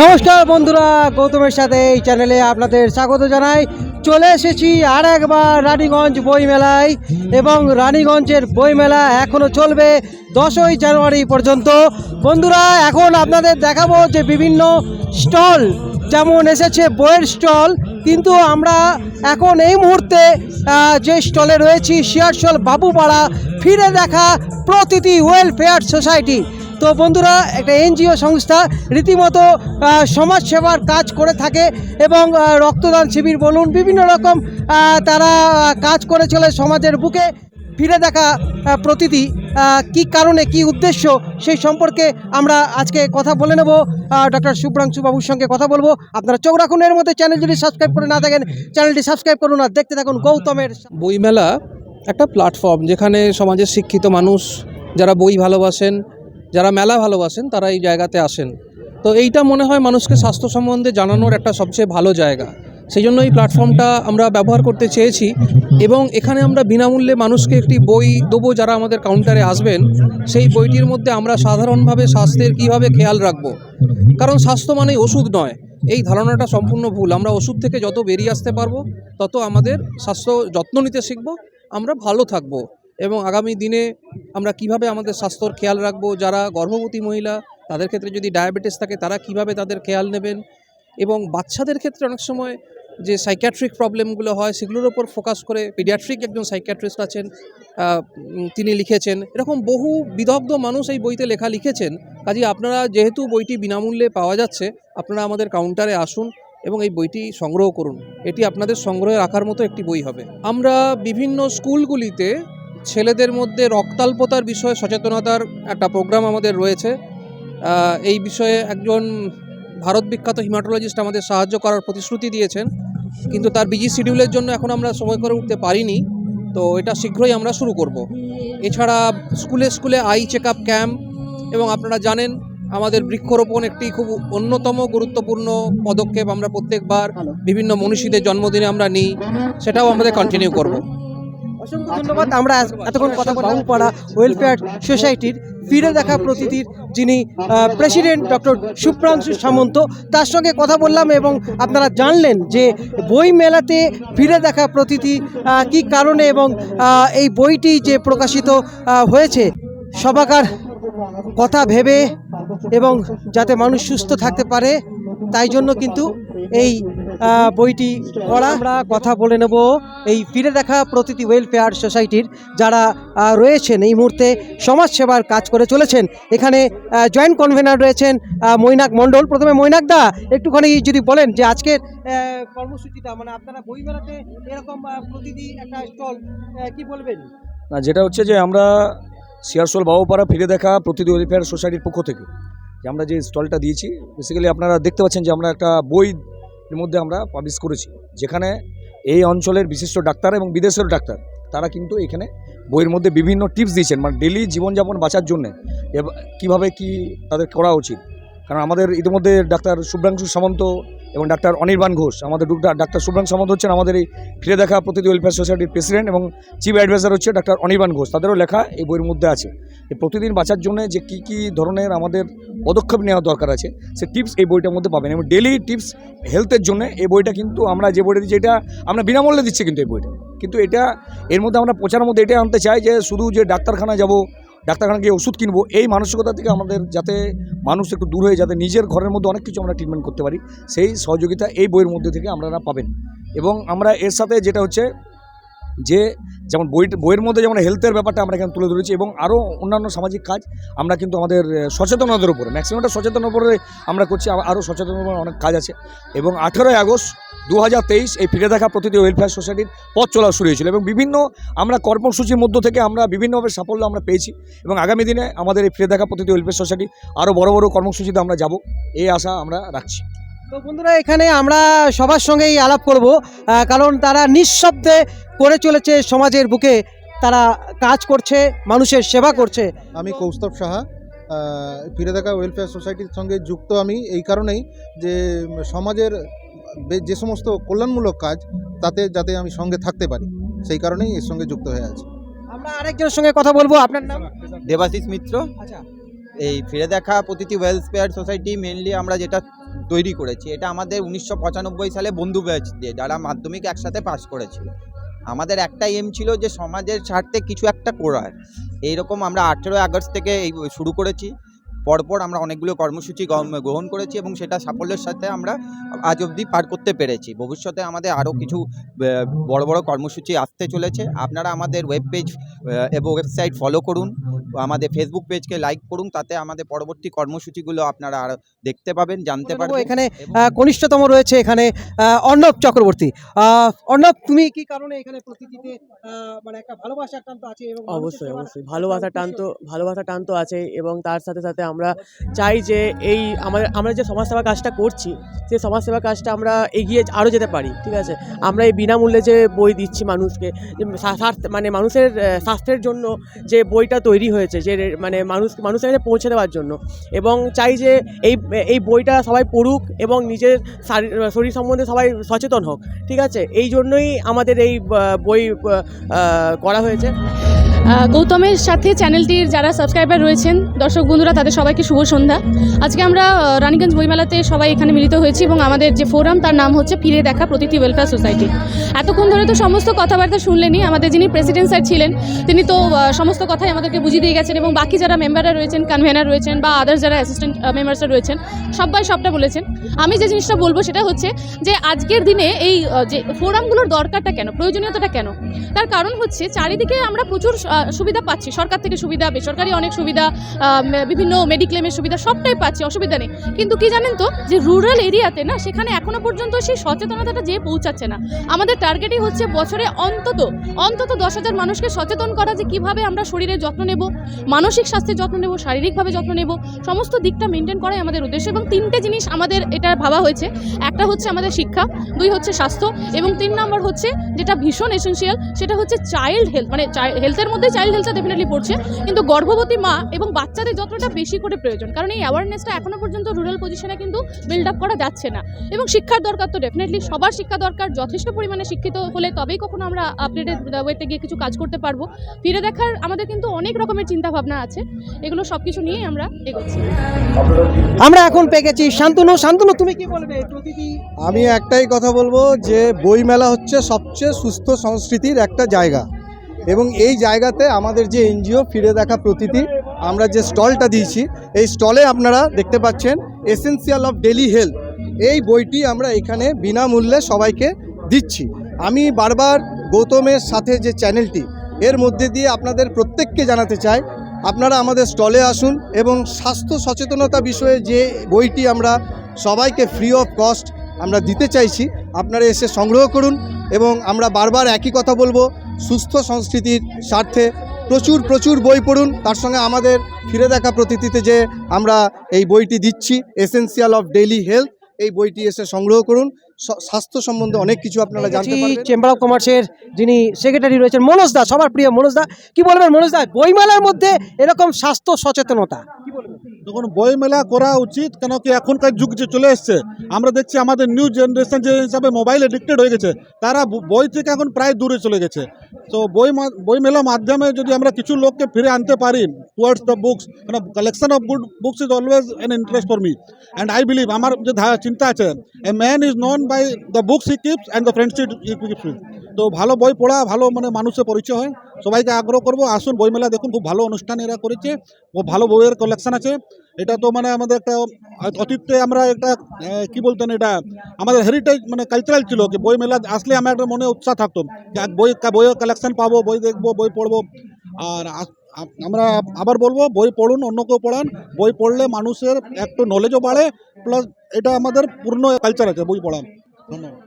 নমস্কার বন্ধুরা, গৌতমের সাথে এই চ্যানেলে আপনাদের স্বাগত জানাই। চলে এসেছি আর একবার রানীগঞ্জ বইমেলায় এবং রানীগঞ্জের বইমেলা এখনও চলবে দশই জানুয়ারি পর্যন্ত। বন্ধুরা, এখন আপনাদের দেখাবো যে বিভিন্ন স্টল, যেমন এসেছে বইয়ের স্টল, কিন্তু আমরা এখন এই মুহূর্তে যে স্টলে রয়েছি, শিয়ারশল বাবুপাড়া, ফিরে দেখা প্রতিটি ওয়েলফেয়ার সোসাইটি তো বন্ধুরা, একটা এনজিও সংস্থা রীতিমতো সমাজসেবার কাজ করে থাকে এবং রক্তদান শিবির বলুন, বিভিন্ন রকম তারা কাজ করে চলে সমাজের বুকে ফিরে দেখা প্রতিটি কি কারণে, কি উদ্দেশ্য, সেই সম্পর্কে আমরা আজকে কথা বলে নেব। ডক্টর শুভ্রাংশু বাবুর সঙ্গে কথা বলব। আপনারা চোখ রাখুন, এর মধ্যে চ্যানেল যদি সাবস্ক্রাইব করে না থাকেন, চ্যানেলটি সাবস্ক্রাইব করুন আর দেখতে থাকুন গৌতমের বইমেলা একটা প্ল্যাটফর্ম যেখানে সমাজের শিক্ষিত মানুষ যারা বই ভালোবাসেন যারা মেলা ভালোবাসেন, তারা এই জায়গাতে আসেন। তো এইটা মনে হয় মানুষকে স্বাস্থ্য সম্বন্ধে জানানোর একটা সবচেয়ে ভালো জায়গা। সেই জন্য এই প্ল্যাটফর্মটা আমরা ব্যবহার করতে চেয়েছি এবং এখানে আমরা বিনামূল্যে মানুষকে একটি বই দেবো যারা আমাদের কাউন্টারে আসবেন। সেই বইটির মধ্যে আমরা সাধারণভাবে স্বাস্থ্যের কীভাবে খেয়াল রাখব? কারণ স্বাস্থ্য মানেই ওষুধ নয়। এই ধারণাটা সম্পূর্ণ ভুল। আমরা ওষুধ থেকে যত বেরিয়ে আসতে পারব, তত আমাদের স্বাস্থ্য যত্ন নিতে শিখব, আমরা ভালো থাকব। এবং আগামী দিনে আমরা কীভাবে আমাদের স্বাস্থ্যর খেয়াল রাখব, যারা গর্ভবতী মহিলা, তাদের ক্ষেত্রে যদি ডায়াবেটিস থাকে, তারা কীভাবে তাদের খেয়াল নেবেন? এবং বাচ্চাদের ক্ষেত্রে অনেক সময় যে সাইকিয়াট্রিক প্রবলেমগুলো হয়, সেগুলোর ওপর ফোকাস করে পিডিয়াট্রিক একজন সাইকিয়াট্রিস্ট আছেন তিনি লিখেছেন। এরকম বহু বিদগ্ধ মানুষ এই বইতে লেখা লিখেছেন। কাজে আপনারা যেহেতু বইটি বিনামূল্যে পাওয়া যাচ্ছে, আপনারা আমাদের কাউন্টারে আসুন এবং এই বইটি সংগ্রহ করুন। এটি আপনাদের সংগ্রহে রাখার মতো একটি বই হবে। আমরা বিভিন্ন স্কুলগুলিতে ছেলেদের মধ্যে রক্তাল্পতার বিষয়ে সচেতনতার একটা প্রোগ্রাম আমাদের রয়েছে। এই বিষয়ে একজন ভারত বিখ্যাত হিমাটোলজিস্ট আমাদের সাহায্য করার প্রতিশ্রুতি দিয়েছেন। কিন্তু তার বিজি শিডিউলের জন্য এখন আমরা সময় করে উঠতে পারিনি। তো এটা শীঘ্রই আমরা শুরু করব। এছাড়া স্কুলে স্কুলে আই চেক আপ ক্যাম্প এবং আপনারা জানেন আমাদের বৃক্ষরোপণ একটি খুব অন্যতম গুরুত্বপূর্ণ পদক্ষেপ। আমরা প্রত্যেকবার বিভিন্ন মনীষীদের জন্মদিনে আমরা নিই সেটাও আমাদের কন্টিনিউ করব। অসংখ্য ধন্যবাদ। আমরা এতক্ষণ কথা বললাম বাবুপাড়া ওয়েলফেয়ার সোসাইটির ফিরে দেখা প্রতিটির যিনি প্রেসিডেন্ট ডক্টর সুপ্রাংশু সামন্ত তার সঙ্গে কথা বললাম এবং আপনারা জানলেন যে বই মেলাতে ফিরে দেখা প্রতিটি কি কারণে এবং এই বইটি যে প্রকাশিত হয়েছে সবাকার কথা ভেবে এবং যাতে মানুষ সুস্থ থাকতে পারে তাই জন্য কিন্তু এই বইটি পড়া। আমরা কথা বলে নেব এই ফিরে দেখা প্রতিটি ওয়েলফেয়ার সোসাইটির যারা রয়েছেন। এই মুহূর্তে সমাজসেবার কাজ করে চলেছেন। এখানে জয়েন্ট কনভেনার রয়েছেন মৈনাক মণ্ডল। প্রথমে মৈনাক দা, একটুখানি যদি বলেন যে আজকের কর্মসূচিটা মানে আপনারা বই মেলাতে এরকম প্রতিটি একটা স্টল কি বলবেন? না, যেটা হচ্ছে যে আমরা শিয়ারশোল বাবুপাড়া ফিরে দেখা প্রতিটি ওয়েলফেয়ার সোসাইটির পক্ষ থেকে। যে আমরা যে স্টলটা দিয়েছি বেসিক্যালি আপনারা দেখতে পাচ্ছেন যে আমরা একটা বই মধ্যে আমরা পাবলিশ করেছি। যেখানে এই অঞ্চলের বিশিষ্ট ডাক্তার এবং বিদেশের ডাক্তার, তারা কিন্তু এখানে বইয়ের মধ্যে বিভিন্ন টিপস দিয়েছেন। মানে ডেলি জীবনযাপন বাঁচার জন্য কীভাবে কি তাদের করা উচিত। কারণ আমাদের ইতিমধ্যে ডাক্তার শুভ্রাংশু সামন্ত এবং ডাক্তার অনির্বাণ ঘোষ, আমাদের ডুক- ডাক্তার শুভ্রাংশু সামন্ত হচ্ছেন আমাদের এই ফিরে দেখা প্রতিটি ওয়েলফেয়ার সোসাইটির প্রেসিডেন্ট এবং চিফ অ্যাডভাইজার হচ্ছে ডাক্তার অনির্বাণ ঘোষ। তাদেরও লেখা এই বইয়ের মধ্যে আছে প্রতিদিন বাঁচার জন্য যে কী কী ধরনের আমাদের পদক্ষেপ নেওয়া দরকার আছে, সে টিপস এই বইটার মধ্যে পাবেন এবং ডেলি টিপস হেলথের জন্য এই বইটা কিন্তু আমরা যে বইটা দিচ্ছি, এটা আমরা বিনামূল্যে দিচ্ছি কিন্তু এই বইটা। কিন্তু এটা, এর মধ্যে আমরা প্রচারের মধ্যে এটাই আনতে চাই যে শুধু যে ডাক্তারখানা যাব ডাক্তারখানা গিয়ে ওষুধ কিনবো, এই মানসিকতা থেকে আমাদের যাতে মানুষ একটু দূর হয়ে যাতে নিজের ঘরের মধ্যে অনেক কিছু আমরা ট্রিটমেন্ট করতে পারি, সেই সহযোগিতা এই বইয়ের মধ্যে থেকে আপনারা পাবেন। এবং আমরা এর সাথে যেটা হচ্ছে যে, যেমন বই, বইয়ের মধ্যে যেমন হেলথের ব্যাপারটা আমরা এখানে তুলে ধরেছি এবং আরও অন্যান্য সামাজিক কাজ আমরা কিন্তু আমাদের সচেতনতার উপরে ম্যাক্সিমামটা সচেতনার উপরে আমরা করছি আরও উপরে অনেক কাজ আছে। এবং আঠেরোই আগস্ট দু হাজার তেইশ এই ফিরে দেখা প্রতিটি ওয়েলফেয়ার সোসাইটির পথ চলা শুরু হয়েছিল এবং বিভিন্ন আমরা কর্মসূচির মধ্য থেকে আমরা বিভিন্নভাবে সাফল্য আমরা পেয়েছি এবং আগামী দিনে আমাদের এই ফিরে দেখা প্রতিটি ওয়েলফেয়ার সোসাইটি আরও বড় বড় কর্মসূচিতে আমরা যাব। এই আশা আমরা রাখছি। তো বন্ধুরা এখানে আমরা সবার সঙ্গেই আলাপ করব কারণ তারা নিঃশব্দে করে চলেছে সমাজের বুকে। তারা কাজ করছে মানুষের সেবা করছে। আমি কৌস্তব সাহা ফিরে দেখা ওয়েলফেয়ার সোসাইটির সঙ্গে যুক্ত আমি। এই কারণেই যে সমাজের যে সমস্ত কল্যাণমূলক কাজ তাতে যাতে আমি সঙ্গে থাকতে পারি সেই কারণেই এর সঙ্গে যুক্ত হয়ে আছি। আমরা আরেকজনের সঙ্গে কথা বলব আপনার নাম? দেবাশিস মিত্র। আচ্ছা। এই ফিরে দেখা প্রতিটি ওয়েলফেয়ার সোসাইটি মেনলি আমরা যেটা তৈরি করেছি এটা আমাদের উনিশশো পঁচানব্বই সালে বন্ধু ব্যাচ দিয়ে যারা মাধ্যমিক একসাথে পাশ করেছিল। আমাদের একটা এম ছিল যে সমাজের স্বার্থে কিছু একটা করার। এইরকম আমরা আঠেরোই আগস্ট থেকে এই শুরু করেছি। পরপর আমরা অনেকগুলো কর্মসূচি গ্রহণ করেছি এবং সেটা সাফল্যের সাথে আমরা আজ অবধি পার করতে পেরেছি। ভবিষ্যতে আমাদের আরও কিছু বড় বড় কর্মসূচি আসতে চলেছে। আপনারা আমাদের ওয়েব পেজ এবং ওয়েবসাইট ফলো করুন। আমাদের ফেসবুক পেজকে লাইক করুন। তাতে আমাদের পরবর্তী কর্মসূচিগুলো আপনারা আরও দেখতে পাবেন জানতে পারবেন এখানে কনিষ্ঠতম রয়েছে এখানে অর্ণব চক্রবর্তী। আহ, অর্ণব তুমি কি কারণে এখানে প্রতিটিতে মানে একটা ভালোবাসার টান তো আছে এবং অবশ্যই অবশ্যই। একটা ভালোবাসার টান তো। ভালোবাসার টান তো আছে এবং তার সাথে সাথে আমরা চাই যে এই আমাদের আমরা যে সমাজসেবা কাজটা করছি সেই সমাজসেবা কাজটা আমরা এগিয়ে আরও যেতে পারি, ঠিক আছে? আমরা এই বিনামূল্যে যে বই দিচ্ছি মানুষকে মানে মানুষের স্বাস্থ্যের জন্য যে বইটা তৈরি হয়েছে, যে মানে মানুষ, মানুষের কাছে পৌঁছে দেওয়ার জন্য, এবং চাই যে এই এই বইটা সবাই পড়ুক এবং নিজের শারী- শরীর সম্বন্ধে সবাই সচেতন হোক, ঠিক আছে? এই জন্যই আমাদের এই বই করা হয়েছে। গৌতমের সাথে চ্যানেলটির যারা সাবস্ক্রাইবার রয়েছেন, দর্শক বন্ধুরা, তাদের সবাইকে শুভ সন্ধ্যা। আজকে আমরা রানীগঞ্জ বইমেলাতে সবাই এখানে মিলিত হয়েছি এবং আমাদের যে ফোরাম, তার নাম হচ্ছে ফিরে দেখা প্রতিটি ওয়েলফেয়ার সোসাইটি এতক্ষণ ধরে তো সমস্ত কথাবার্তা শুনলেনি, আমাদের যিনি প্রেসিডেন্ট স্যার ছিলেন, তিনি তো সমস্ত কথাই আমাদেরকে বুঝিয়ে দিয়ে গেছেন এবং বাকি যারা মেম্বাররা রয়েছেন কনভেনার রয়েছেন বা আদার্স যারা অ্যাসিস্ট্যান্ট মেম্বার্সরা রয়েছেন, সবাই সবটা বলেছেন। আমি যে জিনিসটা বলব, সেটা হচ্ছে যে আজকের দিনে এই যে ফোরামগুলোর দরকারটা কেন, প্রয়োজনীয়তাটা কেন? তার কারণ হচ্ছে, চারিদিকে আমরা প্রচুর সুবিধা পাচ্ছি। সরকার থেকে সুবিধা, বেসরকারি অনেক সুবিধা বিভিন্ন মেডিক্লেমের সুবিধা সবটাই পাচ্ছি, অসুবিধা নেই। কিন্তু কি জানেন তো, যে রুরাল এরিয়াতে না, সেখানে এখনও পর্যন্ত সেই সচেতনতাটা যেয়ে পৌঁছাচ্ছে না। আমাদের টার্গেটই হচ্ছে বছরে অন্তত অন্তত দশ হাজার মানুষকে সচেতন করা যে কীভাবে আমরা শরীরের যত্ন নেব, মানসিক স্বাস্থ্যের যত্ন নেব, শারীরিকভাবে যত্ন নেব, সমস্ত দিকটা মেনটেন করাই আমাদের উদ্দেশ্য। এবং তিনটে জিনিস আমাদের এটা ভাবা হয়েছে। একটা হচ্ছে আমাদের শিক্ষা, দুই হচ্ছে স্বাস্থ্য, এবং তিন নম্বর হচ্ছে যেটা ভীষণ এসেন্সিয়াল সেটা হচ্ছে চাইল্ড হেলথ মানে হেলথের মধ্যে চাইল্ড হেলথটা ডেফিনেটলি পড়ছে। কিন্তু গর্ভবতী মা এবং বাচ্চাদের যত্নটা বেশি করে প্রয়োজন। কারণ এই অ্যাওয়ারনেসটা এখনও পর্যন্ত রুরাল পজিশনে কিন্তু বিল্ড আপ করা যাচ্ছে না। এবং শিক্ষার দরকার তো ডেফিনেটলি সবার শিক্ষা দরকার যথেষ্ট পরিমাণে শিক্ষিত হলে তবেই কখনো আমরা আপডেটেড ওয়েতে গিয়ে কিছু কাজ করতে পারব। ফিরে দেখার আমাদের কিন্তু অনেক রকমের চিন্তা ভাবনা আছে। এগুলো সব কিছু নিয়েই আমরা এগোচ্ছি। আমরা এখন পেয়ে গেছি শান্তনু। শান্তনু তুমি কি বলবে? প্রতিটি আমি একটাই কথা বলব যে বইমেলা হচ্ছে সবচেয়ে সুস্থ সংস্কৃতির একটা জায়গা। এবং এই জায়গাতে আমাদের যে এনজিও ফিরে দেখা প্রতীতি আমরা যে স্টলটা দিয়েছি, এই স্টলে আপনারা দেখতে পাচ্ছেন এসেন্সিয়াল অফ ডেলি হেলথ এই বইটি আমরা এখানে বিনামূল্যে সবাইকে দিচ্ছি। আমি বারবার গৌতমের সাথে যে চ্যানেলটি, এর মধ্যে দিয়ে আপনাদের প্রত্যেককে জানাতে চাই, আপনারা আমাদের স্টলে আসুন এবং স্বাস্থ্য সচেতনতা বিষয়ে যে বইটি আমরা সবাইকে ফ্রি অফ কস্ট আমরা দিতে চাইছি, আপনারা এসে সংগ্রহ করুন এবং আমরা বারবার একই কথা বলব সুস্থ সংস্কৃতির স্বার্থে প্রচুর প্রচুর বই পড়ুন। তার সঙ্গে আমাদের ফিরে দেখা প্রতীতিতে যে আমরা এই বইটি দিচ্ছি এসেন্সিয়াল অফ ডেইলি হেলথ এই বইটি এসে সংগ্রহ করুন। স্বাস্থ্য সম্বন্ধে অনেক কিছু আপনারা জানতে পারবেন। চেম্বার অফ কমার্সের যিনি সেক্রেটারি রয়েছেন মনোজ দা সবার প্রিয় মনোজ দা। কি বলবেন মনোজ দা? বইমেলার মধ্যে এরকম স্বাস্থ্য সচেতনতা। দেখুন বই মেলা করা উচিত, কেন কি এখনকার যুগ যে চলে এসছে, আমরা দেখছি আমাদের নিউ জেনারেশন যে হিসাবে মোবাইল এডিক্টেড হয়ে গেছে, তারা বই থেকে এখন প্রায় দূরে চলে গেছে। তো বই মা- বই মেলার মাধ্যমে যদি আমরা কিছু লোককে ফিরে আনতে পারি টুয়ার্ডস দ্য বুকস মানে collection of good books is always an interest for me and I believe আমার যে চিন্তা আছে a man is known by the books he keeps and the friendship he keeps তো ভালো বই পড়া, ভালো মানে মানুষের পরিচয় হয়। সবাইকে আগ্রহ করব, আসুন বইমেলা দেখুন, খুব ভালো অনুষ্ঠান এরা করেছে ভালো বইয়ের কালেকশন আছে। এটা তো মানে আমাদের একটা অতীতে আমরা একটা কি বলতেন এটা, আমাদের হেরিটেজ মানে কালচারাল ছিল কি, বই মেলা আসলে আমার একটা মনে উৎসাহ থাকতো বই বইয়ের কালেকশন পাবো, বই দেখব, বই পড়ব। আর আমরা আবার বলব, বই পড়ুন, অন্য কেউ পড়ান, বই পড়লে মানুষের একটু নলেজও বাড়ে প্লাস এটা আমাদের পূর্ণ কালচার আছে, বই পড়ান ধন্যবাদ।